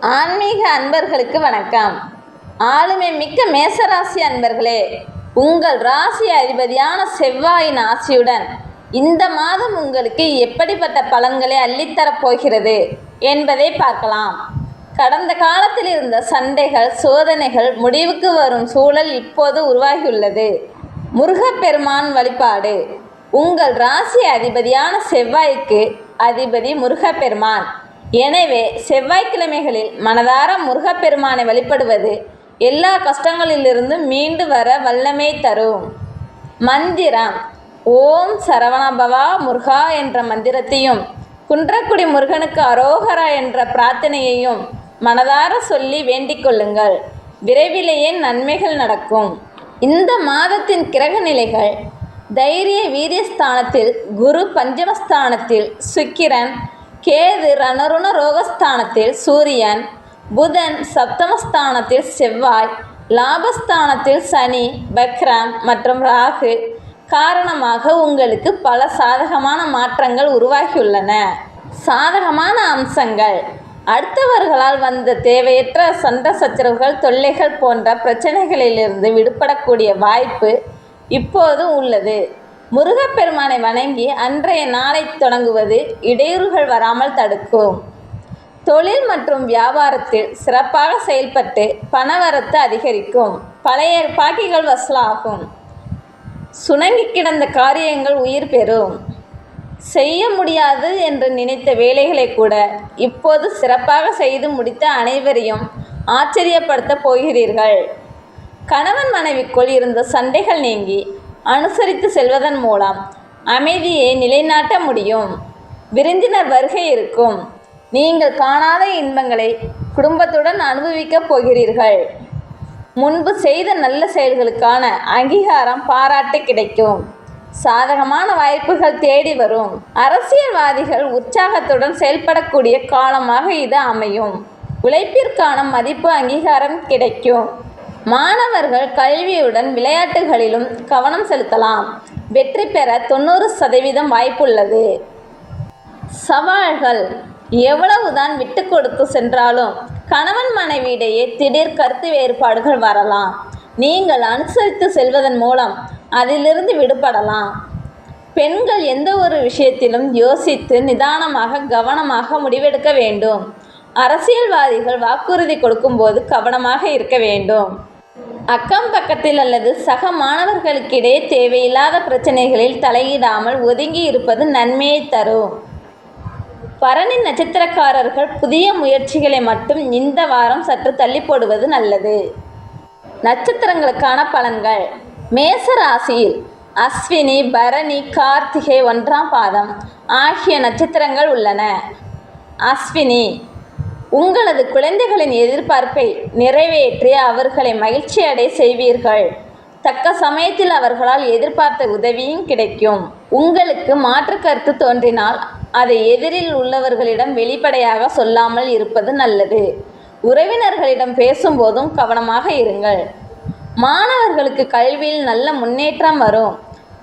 ஆன்மீக அன்பர்களுக்கு வணக்கம். ஆளுமை மிக்க மேசராசி அன்பர்களே உங்கள் ராசி அதிபதியான செவ்வாயின் ஆசியுடன் இந்த மாதம் உங்களுக்கு எப்படிப்பட்ட பலன்களை அள்ளித்தரப் போகிறது என்பதை பார்க்கலாம். கடந்த காலத்தில் இருந்த சண்டைகள் சோதனைகள் முடிவுக்கு வரும் சூழல் இப்போது உருவாகியுள்ளது. முருகப்பெருமான் வழிபாடு. உங்கள் ராசி அதிபதியான செவ்வாய்க்கு அதிபதி முருகப்பெருமான். எனவே செவ்வாய்க்கிழமைகளில் மனதார முருகப்பெருமானை வழிபடுவது எல்லா கஷ்டங்களிலிருந்தும் மீண்டு வர வல்லமை தரும். மந்திரம் ஓம் சரவணபவா முருகா என்ற மந்திரத்தையும் குன்றக்குடி முருகனுக்கு அரோகரா என்ற பிரார்த்தனையையும் மனதார சொல்லி வேண்டிக் கொள்ளுங்கள். விரைவிலேயே நன்மைகள் நடக்கும்? இந்த மாதத்தின் கிரக நிலைகள் தைரிய வீரியஸ்தானத்தில் குரு பஞ்சமஸ்தானத்தில் சுக்கிரன் கேது ரணருண ரோகஸ்தானத்தில் சூரியன் புதன் சப்தமஸ்தானத்தில் செவ்வாய் லாபஸ்தானத்தில் சனி பக்ரம் மற்றும் ராகு காரணமாக உங்களுக்கு பல சாதகமான மாற்றங்கள் உருவாகியுள்ளன. சாதகமான அம்சங்கள். அடுத்தவர்களால் வந்த தேவையற்ற சண்டை சச்சரவுகள் தொல்லைகள் போன்ற பிரச்சனைகளிலிருந்து விடுபடக்கூடிய வாய்ப்பு இப்போது உள்ளது. முருகப்பெருமானை வணங்கி அன்றைய நாளை தொடங்குவது இடையூறுகள் வராமல் தடுக்கும். தொழில் மற்றும் வியாபாரத்தில் சிறப்பாக செயல்பட்டு பணவரத்து அதிகரிக்கும். பழைய பாக்கிகள் வசூலாகும். சுணங்கி கிடந்த காரியங்கள் உயிர் பெறும். செய்ய முடியாது என்று நினைத்த வேலைகளை கூட இப்போது சிறப்பாக செய்து முடித்த அனைவரையும் ஆச்சரியப்படுத்தப் போகிறீர்கள். கணவன் மனைவிக்குள் இருந்த சண்டைகள் நீங்கி அனுசரித்து செல்வதன் மூலம் அமைதியை நிலைநாட்ட முடியும். விருந்தினர் வருகை இருக்கும். நீங்கள் காணாத இன்பங்களை குடும்பத்துடன் அனுபவிக்கப் போகிறீர்கள். முன்பு செய்த நல்ல செயல்களுக்கான அங்கீகாரம் பாராட்டு கிடைக்கும். சாதகமான வாய்ப்புகள் தேடி வரும். அரசியல்வாதிகள் உற்சாகத்துடன் செயல்படக்கூடிய காலமாக இது அமையும். உழைப்பிற்கான மதிப்பு அங்கீகாரம் கிடைக்கும். மாணவர்கள் கல்வியுடன் விளையாட்டுகளிலும் கவனம் செலுத்தலாம். வெற்றி பெற தொண்ணூறு சதவீதம் வாய்ப்புள்ளது. சவால்கள் எவ்வளவுதான் விட்டு கொடுத்து சென்றாலும் கணவன் மனைவியிடையே திடீர் கருத்து வேறுபாடுகள் வரலாம். நீங்கள் அனுசரித்து செல்வதன் மூலம் அதிலிருந்து விடுபடலாம். பெண்கள் எந்த ஒரு விஷயத்திலும் யோசித்து நிதானமாக கவனமாக முடிவெடுக்க வேண்டும். அரசியல்வாதிகள் வாக்குறுதி கொடுக்கும்போது கவனமாக இருக்க வேண்டும். அக்கம் பக்கத்தில் அல்லது சக மாணவர்களுக்கிடையே தேவையில்லாத பிரச்சனைகளில் தலையிடாமல் ஒதுங்கி இருப்பது நன்மையை தரும். பரணி நட்சத்திரக்காரர்கள் புதிய முயற்சிகளை மட்டும் இந்த வாரம் சற்று தள்ளி போடுவது நல்லது. நட்சத்திரங்களுக்கான பலன்கள். மேச ராசியில் அஸ்வினி பரணி கார்த்திகை ஒன்றாம் பாதம் ஆகிய நட்சத்திரங்கள் உள்ளன. அஸ்வினி உங்களது குழந்தைகளின் எதிர்பார்ப்பை நிறைவேற்றி அவர்களை மகிழ்ச்சியடை செய்வீர்கள். தக்க சமயத்தில் அவர்களால் எதிர்பார்த்த உதவியும் கிடைக்கும். உங்களுக்கு மாற்று கருத்து தோன்றினால் அதை எதிரில் உள்ளவர்களிடம் வெளிப்படையாக சொல்லாமல் இருப்பது நல்லது. உறவினர்களிடம் பேசும்போதும் கவனமாக இருங்கள். மாணவர்களுக்கு கல்வியில் நல்ல முன்னேற்றம் வரும்.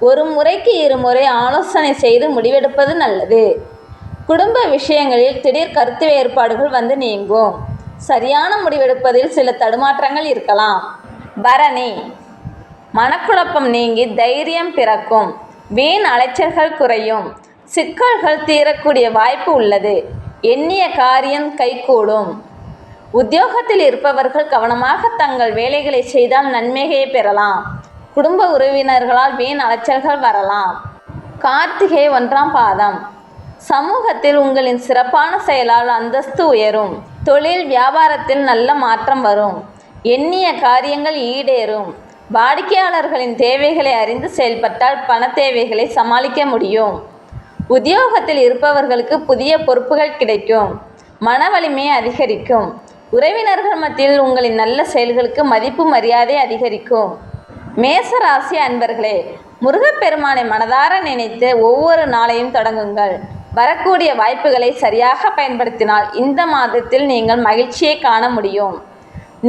ஒரு முறைக்கு இருமுறை ஆலோசனை செய்து முடிவெடுப்பது நல்லது. குடும்ப விஷயங்களில் திடீர் கருத்து வேறுபாடுகள் வந்து நீங்கும். சரியான முடிவெடுப்பதில் சில தடுமாற்றங்கள் இருக்கலாம். பரணி. மனக்குழப்பம் நீங்கி தைரியம் பிறக்கும். வீண் அலைச்சல்கள் குறையும். சிக்கல்கள் தீரக்கூடிய வாய்ப்பு உள்ளது. எண்ணிய காரியம் கைகூடும். உத்தியோகத்தில் இருப்பவர்கள் கவனமாக தங்கள் வேலைகளை செய்தால் நன்மையை பெறலாம். குடும்ப உறவினர்களால் வீண் அலைச்சல்கள் வரலாம். கார்த்திகை ஒன்றாம் பாதம். சமூகத்தில் உங்களின் சிறப்பான செயலால் அந்தஸ்து உயரும். தொழில் வியாபாரத்தில் நல்ல மாற்றம் வரும். எண்ணிய காரியங்கள் ஈடேறும். வாடிக்கையாளர்களின் தேவைகளை அறிந்து செயல்பட்டால் பண தேவைகளை சமாளிக்க முடியும். உத்தியோகத்தில் இருப்பவர்களுக்கு புதிய பொறுப்புகள் கிடைக்கும். மன வலிமை அதிகரிக்கும். உறவினர்கள் மத்தியில் உங்களின் நல்ல செயல்களுக்கு மதிப்பு மரியாதை அதிகரிக்கும். மேசராசி அன்பர்களே முருகப்பெருமானை மனதார நினைத்து ஒவ்வொரு நாளையும் தொடங்குங்கள். வரக்கூடிய வாய்ப்புகளை சரியாக பயன்படுத்தினால் இந்த மாதத்தில் நீங்கள் மகிழ்ச்சியை காண முடியும்.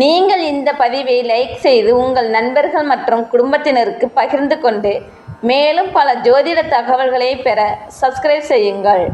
நீங்கள் இந்த பதிவை லைக் செய்து உங்கள் நண்பர்கள் மற்றும் குடும்பத்தினருக்கு பகிர்ந்து கொண்டு மேலும் பல ஜோதிட தகவல்களை பெற சப்ஸ்கிரைப் செய்யுங்கள்.